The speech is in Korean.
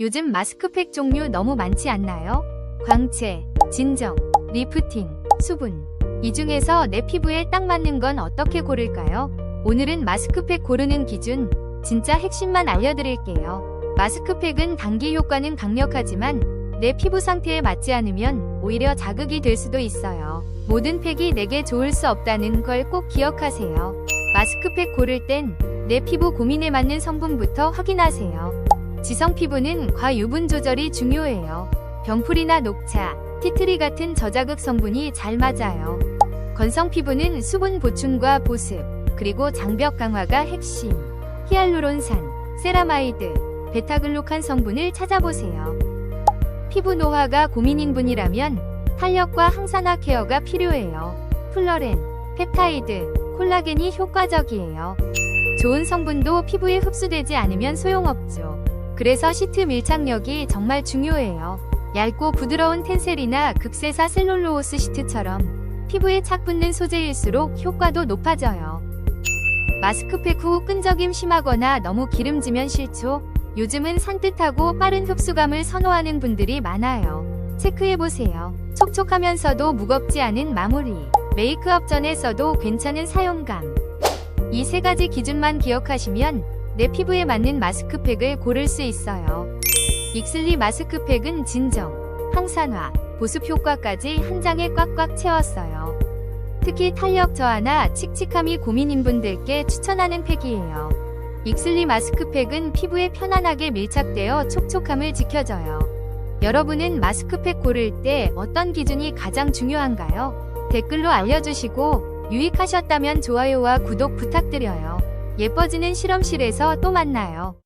요즘 마스크팩 종류 너무 많지 않나요? 광채, 진정, 리프팅, 수분. 이 중에서 내 피부에 딱 맞는 건 어떻게 고를까요? 오늘은 마스크팩 고르는 기준, 진짜 핵심만 알려드릴게요. 마스크팩은 단기 효과는 강력하지만 내 피부 상태에 맞지 않으면 오히려 자극이 될 수도 있어요. 모든 팩이 내게 좋을 수 없다는 걸 꼭 기억하세요. 마스크팩 고를 땐 내 피부 고민에 맞는 성분부터 확인하세요. 지성 피부는 과유분 조절이 중요해요. 병풀이나 녹차, 티트리 같은 저자극 성분이 잘 맞아요. 건성 피부는 수분 보충과 보습, 그리고 장벽 강화가 핵심. 히알루론산, 세라마이드, 베타글루칸 성분을 찾아보세요. 피부 노화가 고민인 분이라면 탄력과 항산화 케어가 필요해요. 플러렌, 펩타이드, 콜라겐이 효과적이에요. 좋은 성분도 피부에 흡수되지 않으면 소용없죠. 그래서 시트 밀착력이 정말 중요해요. 얇고 부드러운 텐셀이나 극세사 셀룰로오스 시트처럼 피부에 착 붙는 소재일수록 효과도 높아져요. 마스크팩 후 끈적임 심하거나 너무 기름지면 싫죠? 요즘은 산뜻하고 빠른 흡수감을 선호하는 분들이 많아요. 체크해보세요. 촉촉하면서도 무겁지 않은 마무리. 메이크업 전에 써도 괜찮은 사용감. 이 세 가지 기준만 기억하시면 내 피부에 맞는 마스크팩을 고를 수 있어요. 익슬리 마스크팩은 진정, 항산화, 보습 효과까지 한 장에 꽉꽉 채웠어요. 특히 탄력 저하나 칙칙함이 고민인 분들께 추천하는 팩이에요. 익슬리 마스크팩은 피부에 편안하게 밀착되어 촉촉함을 지켜줘요. 여러분은 마스크팩 고를 때 어떤 기준이 가장 중요한가요? 댓글로 알려주시고 유익하셨다면 좋아요와 구독 부탁드려요. 예뻐지는 실험실에서 또 만나요.